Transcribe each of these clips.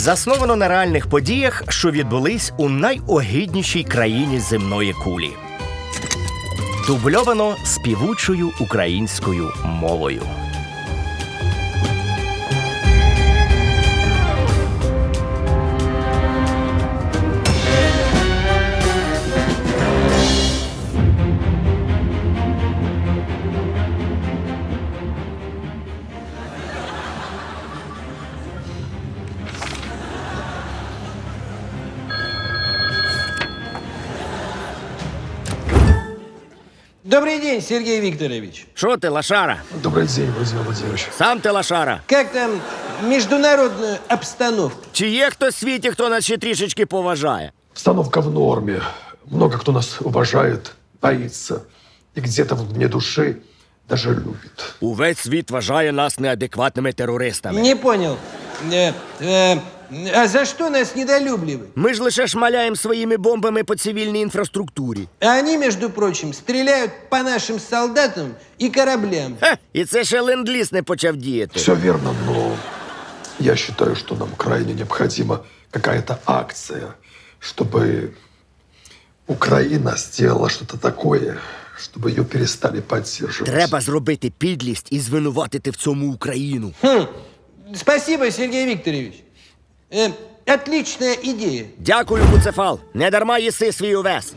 засновано на реальних подіях, що відбулись у найогіднішій країні земної кулі. Дубльовано співучою українською мовою. день, Сергей Викторович. Що ти, лашара? Добрый день, Владимир Владимирович. Сам ти лашара. Как там международная обстановка? Чи є хто в світі, хто нас ще трішечки поважає? Обстановка в норме. Много кто нас уважает, боится. И где-то в глубине души даже любит. Увесь світ вважає нас неадекватними терористами. Не понял. Э, э, а за что нас недолюбливают? Ми ж лише шмаляємо своїми бомбами по цивільній інфраструктурі. А они, между прочим, стреляют по нашим солдатам и кораблям. Хе, і це ще ленд-ліз не почав діяти. Все верно, но я считаю, что нам крайне необходима какая-то акция, чтобы Украина сделала что-то такое, чтобы ее перестали поддерживать. Треба зробити підлість і звинуватити в цьому Україну. Хм, спасибо, Сергей Викторович. Э, отличная идея. Дякую, Буцефал. Не дарма їси свій увес.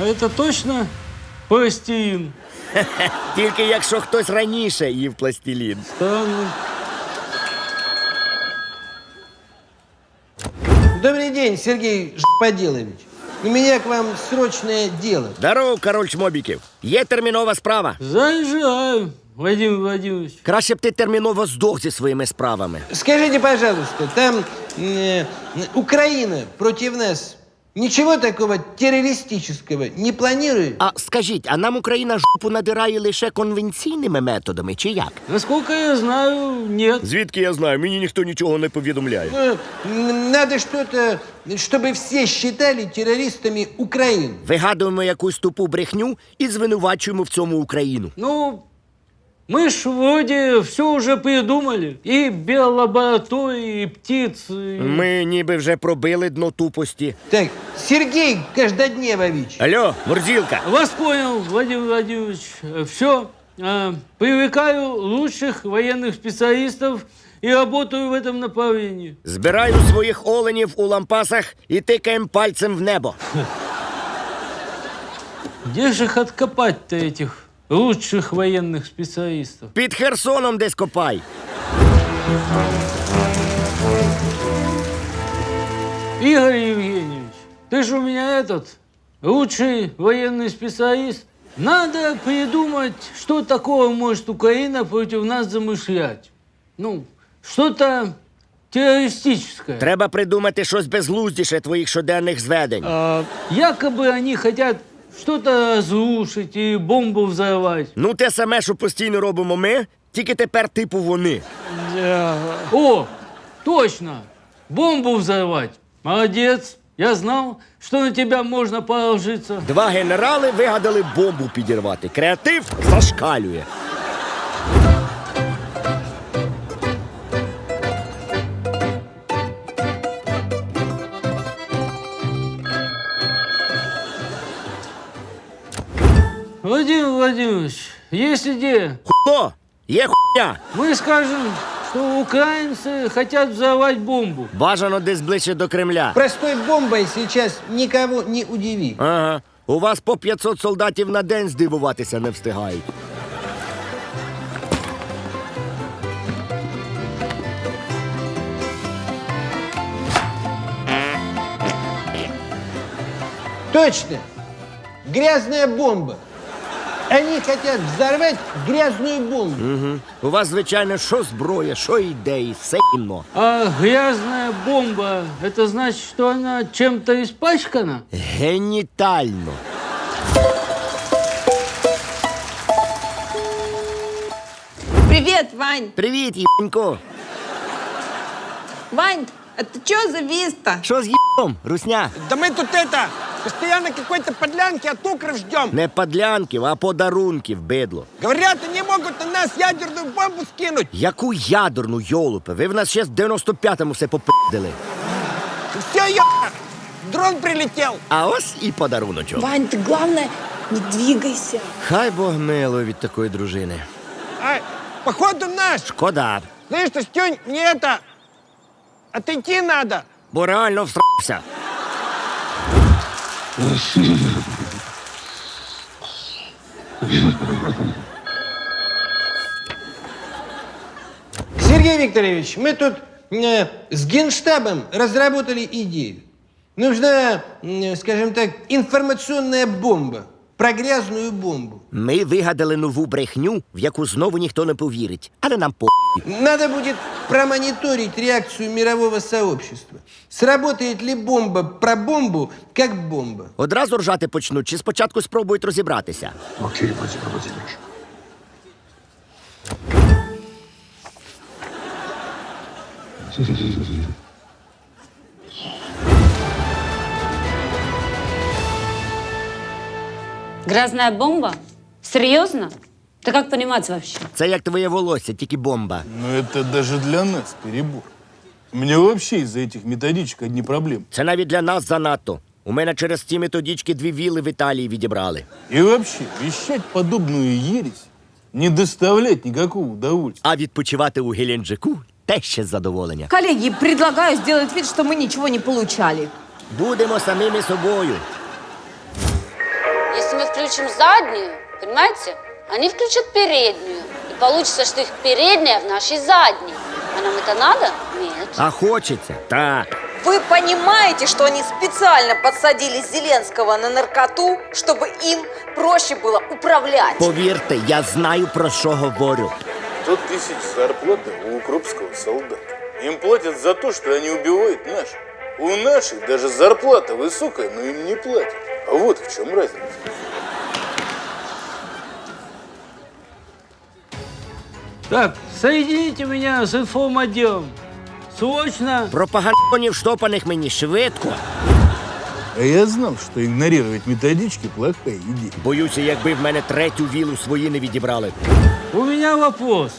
А это точно пластин? Тільки якщо хтось раніше їв пластилін. Странно. Добрый день, Сергей Жподелович. у меня к вам срочное дело. Здорово, король чмобіків. Є термінова справа. Заезжаю, Вадим Владимирович. Краще б ти терміново здох зі своїми справами. Скажите, пожалуйста, там э, Украина против нас ничего такого террористического не планирует? А скажіть, а нам Україна жопу надирає лише конвенційними методами, чи як? Насколько я знаю, нет. Звідки я знаю? Мені ніхто нічого не повідомляє. Ну, м, надо что-то, чтобы все считали террористами Украину. Вигадуємо якусь тупу брехню і звинувачуємо в цьому Україну. Ну, мы ж вроде все уже придумали. И биолаборатории, и птицы. и- Ми ніби вже пробили дно тупості. Так, Сергей Каждодневович, Алло, Мурзілка. Вас понял, Владимир Владимирович. Все. привлекаю лучших военных специалистов и работаю в этом направлении. Збираю своїх оленів у лампасах і тикаємо пальцем в небо. Где же их откопать-то, этих лучших военных специалистов? Під Херсоном десь копай. Игорь Евгеньевич, ты же у меня этот лучший военный специалист. Надо придумать, что такого может Украина против нас замышлять. Ну, что-то террористическое. Треба придумати щось безглуздіше твоїх щоденних зведень. А, якобы они хотят что-то разрушить і бомбу взорвать. Ну, те саме, що постійно робимо ми, тільки тепер типу вони. О, точно! Бомбу взорвать. Молодец. Я знал, что на тебя можно положиться. Два генерали вигадали бомбу підірвати. Креатив зашкалює. Владимир Владимирович, есть идея. Хто? Є хуйня. Мы скажем, что украинцы хотят взорвать бомбу. Бажано десь ближче до Кремля. простой бомбой сейчас никого не удиви. Ага. У вас по 500 солдатів на день здивуватися не встигають. Точно! Грязная бомба. Они хотят взорвать грязную бомбу. У вас, звичайно, що зброя, що ідеї, все імно. А грязная бомба, это значит, что она чем-то испачкана? Генітально. Привет, Вань! Привіт, їбанько. Вань, а ты чё завис-то? Що з їбом, русня? Да мы тут это, Постоянно какой-то подлянки от укров ждем. Не подлянків, а подарунків, бидло. Говорят, они могут на нас ядерную бомбу скинуть. Яку ядерну йолупе? Ви в нас ще в 95-му все попидили. Все, ё... Дрон прилетел. А ось і подаруночок. Вань, ты главное, не двигайся. Хай Бог милує від такої дружини. А, походу наш. Шкода, Слышь, ты, Стюнь, мне это... Отойти надо. бо реально всрався. Сергей Викторович, мы тут э, с Генштабом разработали идею. Нужна, м, скажем так, информационная бомба. Про грязную бомбу. Ми вигадали нову брехню, в яку знову ніхто не повірить. Але нам по. Надо будет промониторить реакцию мирового сообщества. Сработает ли бомба про бомбу, как бомба? Одразу ржати почнуть, чи спочатку спробують розібратися. Окей, Владимир Владимирович. Грязная бомба? Серьезно? Да как понимать вообще? Це як твоє волосся, тільки бомба. Но это даже для нас перебор. У меня вообще из-за этих методичек одни проблемы. Це навіть для нас занадто. У мене через ці методички дві віли в Італії відібрали. И вообще, вещать подобную ересь не доставляет никакого удовольствия. А відпочивати у Геленджику те ще задоволення. Коллеги, предлагаю сделать вид, что мы ничего не получали. Будемо самими собою. Если мы включим заднюю, понимаете, они включат переднюю. И получится, что их передняя в нашей задней. А нам это надо? Нет. А хочеться так. Вы понимаете, что они специально подсадили Зеленского на наркоту, чтобы им проще было управлять? Повірте, я знаю про що говорю. 100 тысяч зарплаты у укропского солдата. Им платят за то, что они убивают наших. У наших даже зарплата высокая, но им не платят. А вот в чем разница. Так, соедините меня с информотделом. Срочно. Пропагандонів штопаних мені швидко. А я знал, что игнорировать методички – плохая идея. Боюся, якби в мене третю вілу свої не відібрали. У меня вопрос.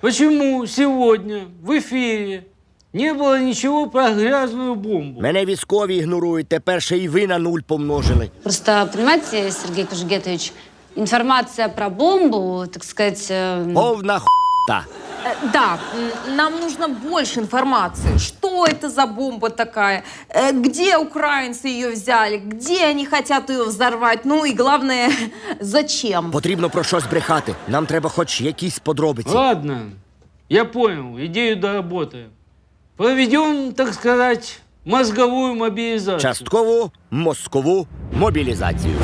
Почему сегодня в эфире не было ничего про грязную бомбу? Мене військові ігнорують, тепер ще й ви на нуль помножили. Просто, понимаете, Сергей Кужугетович, информация про бомбу, так сказать, э, Повна хута. Э, Да, м, нам нужно больше информации. Что это за бомба такая? Э, Где украинцы ее взяли? Где они хотят ее взорвать? Ну и главное, зачем? Потрібно про щось брехати. Нам треба хоч якісь подробиці. Ладно, я понял, идею доработаем. Проведем, так сказать, мозговую мобилизацию. Часткову мозкову мобілізацію.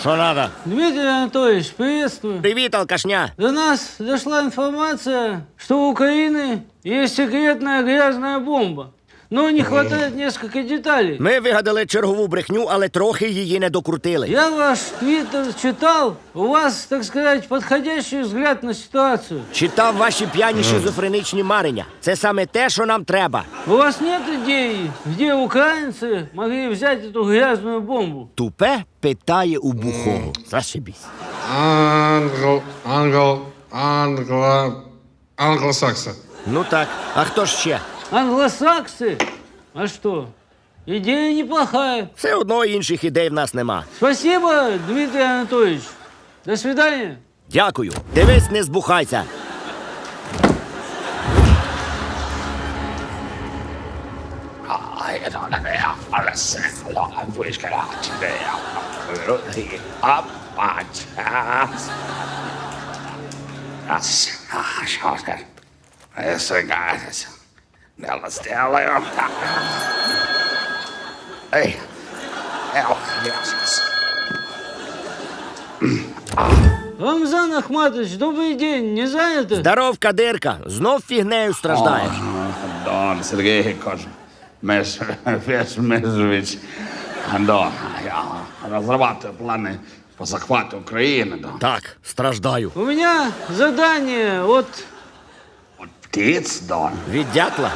Що надо? Дмитрий Анатольевич, приветствую. Привіт, алкашня. До нас дошла информация, что у Украины есть секретная грязная бомба. Но не хватает несколько деталей. Ми вигадали чергову брехню, але трохи її не докрутили. Я ваш твиттер читал. У вас, так сказать, подходящий взгляд на ситуацию. Читав ваші п'яні шизофреничні марення. Це саме те, що нам треба. У вас нет идеи, где украинцы могли взять эту грязную бомбу? Тупе питає у бухого. Зашибісь. Англ, англ, англо, англосакса. Ну так, а хто ж ще? Англосаксы? А что? Идея неплохая. Все одно інших ідей в нас нема. Спасибо, Дмитрий Анатольевич. До свидания. Дякую. Дивись, не збухайся. Эй, Рамзан Ахматович, добрый день, не заняты? Здоров, кадирка, знов фігнею страждаєш. Дон Сергей Кож, Меш, Меш, Межевич, Дон, я разрабатываю планы по захвату Украины, Дон. Так, страждаю. У меня задание от... Вот птиц, Дон. Від дятла?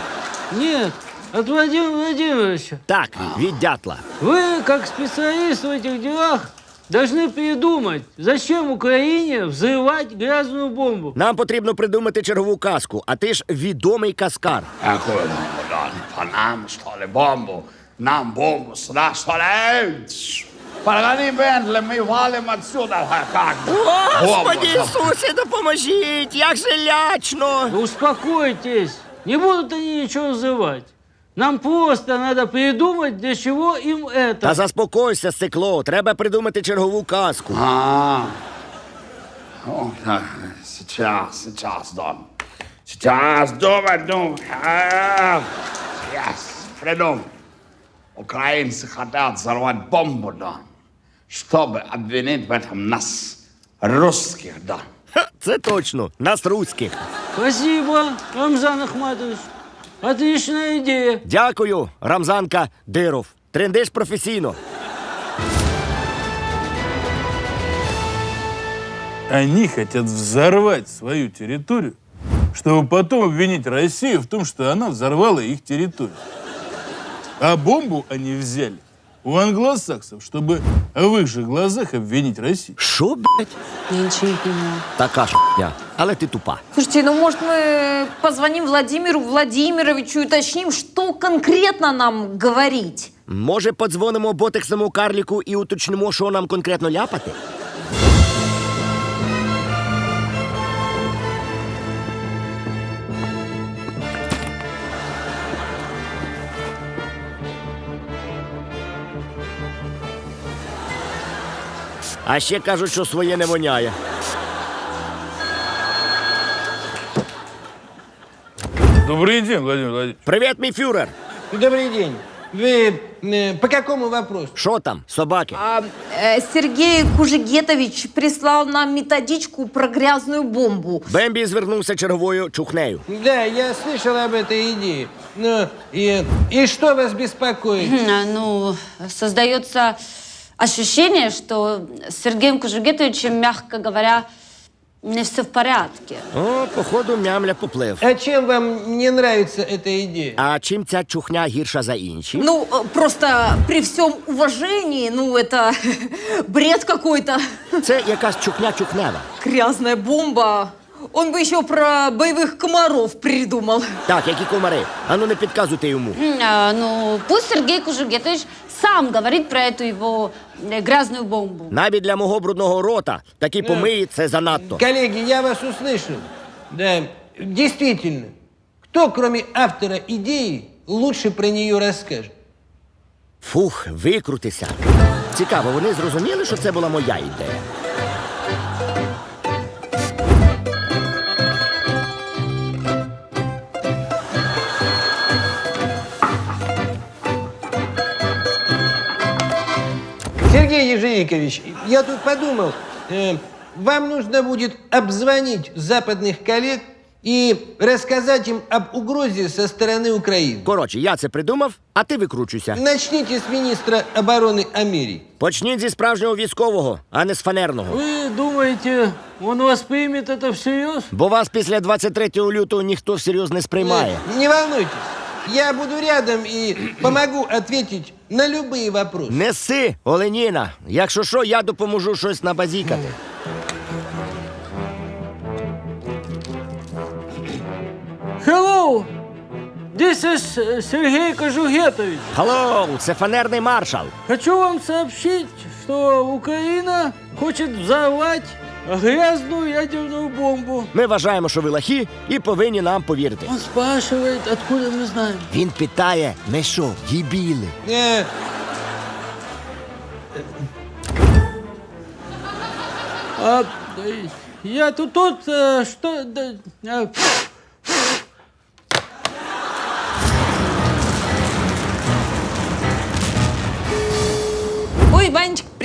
Нет, от Владимира Владимировича. Так, від дятла. Вы, как специалист в этих делах, должны придумать, зачем Украине взрывать грязную бомбу. Нам потрібно придумати чергову казку, а ти ж відомий каскар. Какую бомбу, Дон? По нам, что ли, бомбу? Нам бомбу сюда, что ли? Погони Бентли, мы валим отсюда, как? Господи Бомбу, Ісусе, допоможіть! Як же лячно! Успокойтесь, не будут они ничего взрывать. Нам просто надо придумать, для чего им это. Та заспокойся, стекло. Треба придумати чергову казку. А, О, так, сейчас, сейчас, Дон. Сейчас, думай, думай. А, Yes, придумал. Украинцы хотят взорвать бомбу, Дон, чтобы обвинить в этом нас, русских, Дон. Ха, це точно, нас руських. Спасибо, Рамзан Ахматович. Отличная идея. Дякую, Рамзанка Диров. Трендиш професійно. Они хотят взорвать свою территорию, чтобы потом обвинить Россию в том, что она взорвала их территорию. А бомбу они взяли у англосаксов, чтобы в их же глазах обвинить Россию. Що, блядь? Я ничего не понимаю. Така шня. Але ти тупа. Слушайте, ну может мы позвоним Владимиру Владимировичу и уточним, что конкретно нам говорить? Може, подзвонимо ботексному карліку і уточнимо, що нам конкретно ляпати? А ще кажуть, що своє не воняє. Добрый день, Владимир Владимирович. Привіт, мій фюрер! Добрый день. Вы э, по какому вопросу? Що там, собаки? А, э, Сергей Кужегетович прислал нам методичку про грязную бомбу. Бембі звернувся черговою чухнею. Да, я слышал об этой идее. Ну, и, и что вас беспокоит? А, Ну, создается ощущение, что с Сергеем Кужугетовичем, мягко говоря, не все в порядке. О, походу, мямля поплив. А чем вам не нравится эта идея? А чим ця чухня гірша за інші? Ну, э, просто при всем уважении, ну, это бред какой-то. Це якась чухня чухнева. Грязная бомба. Он бы еще про боевых комаров придумал. Так, які комари. Ану не підказуйте йому. М, а, Ну, пусть Сергей Кужугетович сам говорит про эту его э, грязную бомбу. Навіть для мого брудного рота такі помиї це занадто. Коллеги, я вас услышал. Да, действительно. Кто, кроме автора идеи, лучше про нее расскажет? Фух, викрутися. Цікаво, вони зрозуміли, що це була моя ідея. Сергей Ежевикович, я тут подумал, э, вам нужно будет обзвонить западных коллег и рассказать им об угрозе со стороны Украины. Коротше, я це придумав, а ти викручуйся. Начните с министра обороны Америки. Почніть зі справжнього військового, а не з фанерного. Вы думаете, он воспримет это всерьез? Бо вас після 23 лютого ніхто всерйоз не сприймає. Э, Не волнуйтесь, я буду рядом и помогу ответить на любые вопросы. Неси, Оленіна. Якщо що, я допоможу щось набазікати. Hello! This is э, Сергей Кожугетович. Халлоу, це фанерний маршал. Хочу вам сообщить, что Украина хочет взорвать грязную ядерную бомбу. Ми вважаємо, що ви лахі і повинні нам повірити. Он спрашивает, откуда мы знаем. Він питає, ми що, дібіли? Э, А, да, я тут, тут э, что... да, э,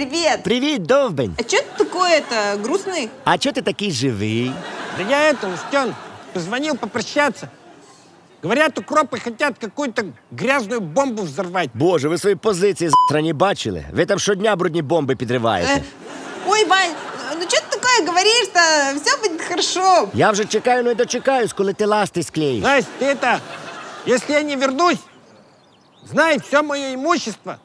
привет! привет! Привіт, довбень. А что ты такой это грустный? А чого ти такий живий? Да я это, Устен, позвонил попрощаться. Говорят, укропы хотят какую-то грязную бомбу взорвать. Боже, ви свої позиції завтра не бачили. Ви там щодня брудні бомби підриваєте. Э, ой, Вань, ну что ты такое говоришь-то? Все будет хорошо. Я вже чекаю, не дочекаюсь, коли ти ласти склеїш. Настя, ты это, если я не вернусь, знай, все мое имущество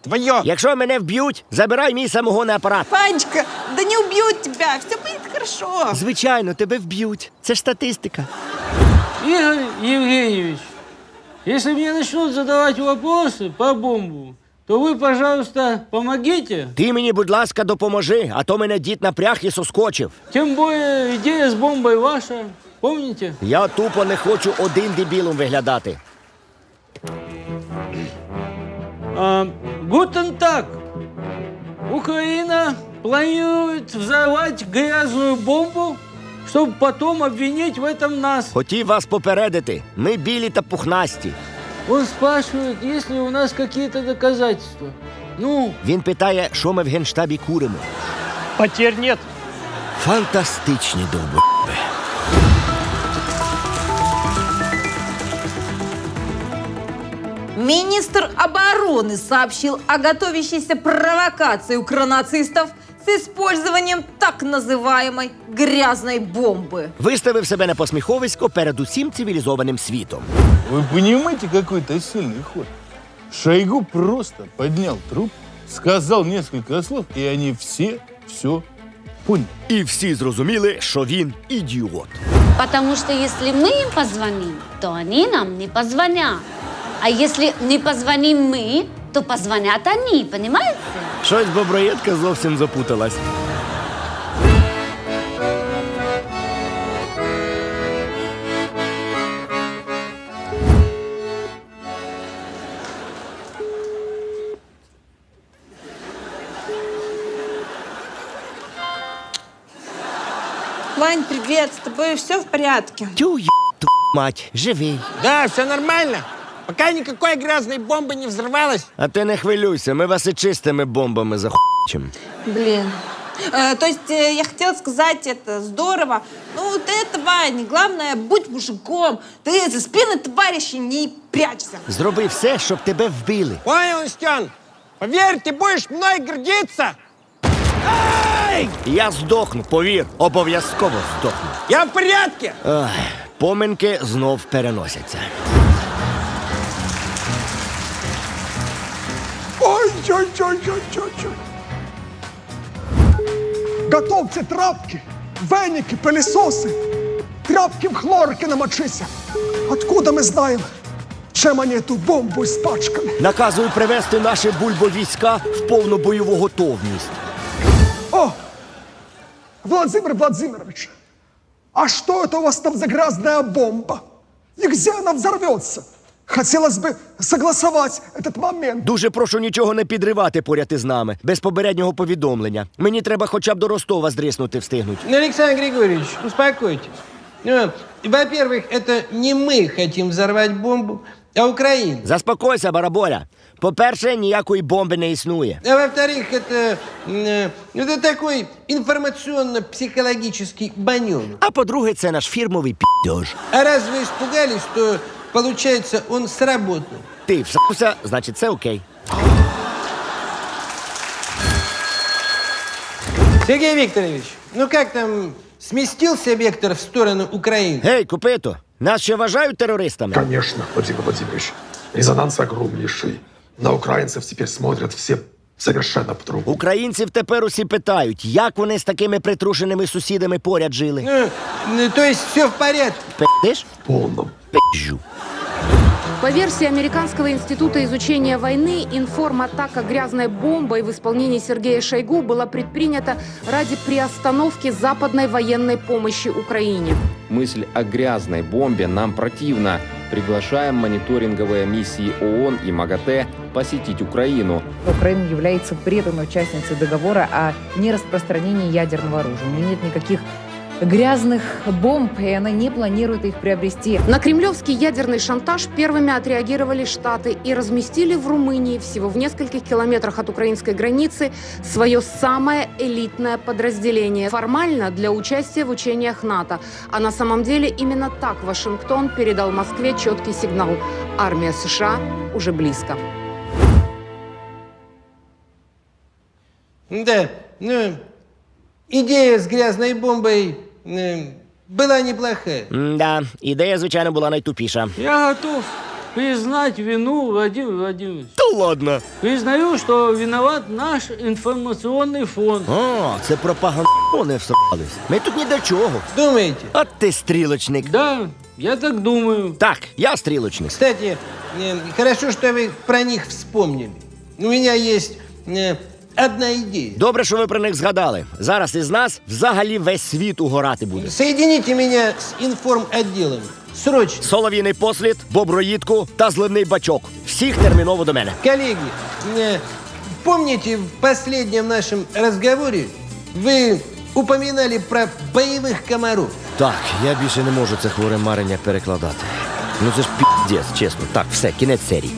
Твое. Якщо мене вб'ють, забирай мій самогонний апарат. Ванечка, да не убьют тебя, все будет хорошо. Звичайно, тебе вб'ють. Це ж статистика. Игорь Евгеньевич, если мне начнут задавать вопросы по бомбу, то вы, пожалуйста, помогите. Ти мені, будь ласка, допоможи, а то мене дід напряг і соскочив. Тем более идея с бомбой ваша. Помните? Я тупо не хочу один дебілом виглядати. Гутен так. Украина планирует взорвать грязную бомбу, чтобы потом обвинить в этом нас. Хотів вас попередити. Ми білі та пухнасті. Он спрашивает, есть ли у нас какие-то доказательства. Ну, Він питає, що ми в генштабі куримо. Потерь нет. Фантастичні довби. Министр обороны сообщил о готовящейся провокации укронацистов с использованием так называемой грязной бомбы. Виставив себе на посміховисько перед усім цивілізованим світом. Вы понимаете, какой это сильный ход? Шойгу просто поднял труп, сказал несколько слов, и они все все поняли. І всі зрозуміли, що він ідіот. Потому что если мы им позвоним, то они нам не позвонят. А если не позвоним мы, то позвонят они, понимаете? Щось боброєдка зовсім запуталась. Вань, привет, с тобой все в порядке? Тю, ту, мать, живий. Да, все нормально. Пока никакой грязной бомбы не взорвалась. А ти не хвилюйся, ми вас і чистими бомбами захочем. Блин. Э, то есть э, я хотела сказать, это здорово. Ну вот это, Вань, главное, будь мужиком. Ты за спины товарищей не прячься. Зроби все, щоб тебе вбили. Понял, Устен? Поверь, ты будешь мной гордиться. Я здохну, повір, обов'язково здохну. Я в порядке. Ах, поминки знов переносяться. Ой-ой-ой-ой-ой-ой. Готовьте трапки, веники, пылесосы. Тряпки в хлорке намочися. Откуда мы знаем, чем они эту бомбу испачкали? Наказую привести наші бульбовійська в повну бойову готовність. О, Владимир Владимирович, а что это у вас там за грязная бомба? И где она взорвется? Хотелось бы согласовать этот момент. Дуже прошу нічого не підривати поряд із нами, без попереднього повідомлення. Мені треба хоча б до Ростова здриснути встигнуть. Ну, Александр Григорьевич, успокойтесь. Ну, Во-первых, это не мы хотим взорвать бомбу, а Украина. Заспокойся, бараболя. По-перше, ніякої бомби не існує. А во-вторых, это, м, э, это такой информационно-психологический банен. А по-друге, це наш фірмовий піддьож. А раз вы испугались, то, получается, он сработал. Ти всався, значить, це окей. Сергей Викторович, ну как там, сместился вектор в сторону Украины? Гей, купито, нас ще вважають терористами? Конечно, Владимир Владимирович. Резонанс огромнейший. На украинцев теперь смотрят все совершенно по-другому. Українців тепер усі питають, як вони з такими притрушеними сусідами поряд жили. Ну, ну, то есть все в порядке. Пиш? В полном. Пижу. По версии Американского института изучения войны, информатака грязной бомбой в исполнении Сергея Шойгу была предпринята ради приостановки западной военной помощи Украине. Мысль о грязной бомбе нам противна. Приглашаем мониторинговые миссии ООН и МАГАТЭ посетить Украину. Украина является преданной участницей договора о нераспространении ядерного оружия. У нее нет никаких грязных бомб, и она не планирует их приобрести. На кремлевский ядерный шантаж первыми отреагировали Штаты и разместили в Румынии, всего в нескольких километрах от украинской границы, свое самое элитное подразделение. Формально для участия в учениях НАТО. А на самом деле именно так Вашингтон передал Москве четкий сигнал. Армия США уже близко. Да, ну, идея с грязной бомбой э, была неплохая. Да, ідея, звичайно, була найтупіша. Я готов признать вину Владимир Владимирович. Та ладно. Признаю, что виноват наш информационный фонд. О, це пропагандони всрались. Ми тут ні до чого. Думаете? А ти стрілочник. Да, я так думаю. Так, я стрілочник. Кстати, э, хорошо, что вы про них вспомнили. У меня есть э, одна идея. Добре, що ви про них згадали. Зараз із нас взагалі весь світ угорати буде. Соедините меня с информотделом. Срочно. Солов'їний послід, боброїдку та зливний бачок. Всіх терміново до мене. Коллеги, э, помните в последнем нашем разговоре вы упоминали про боевых комаров? Так, я більше не можу це хворе марення перекладати. Ну це ж піздець, чесно. Так, все, кінець серії.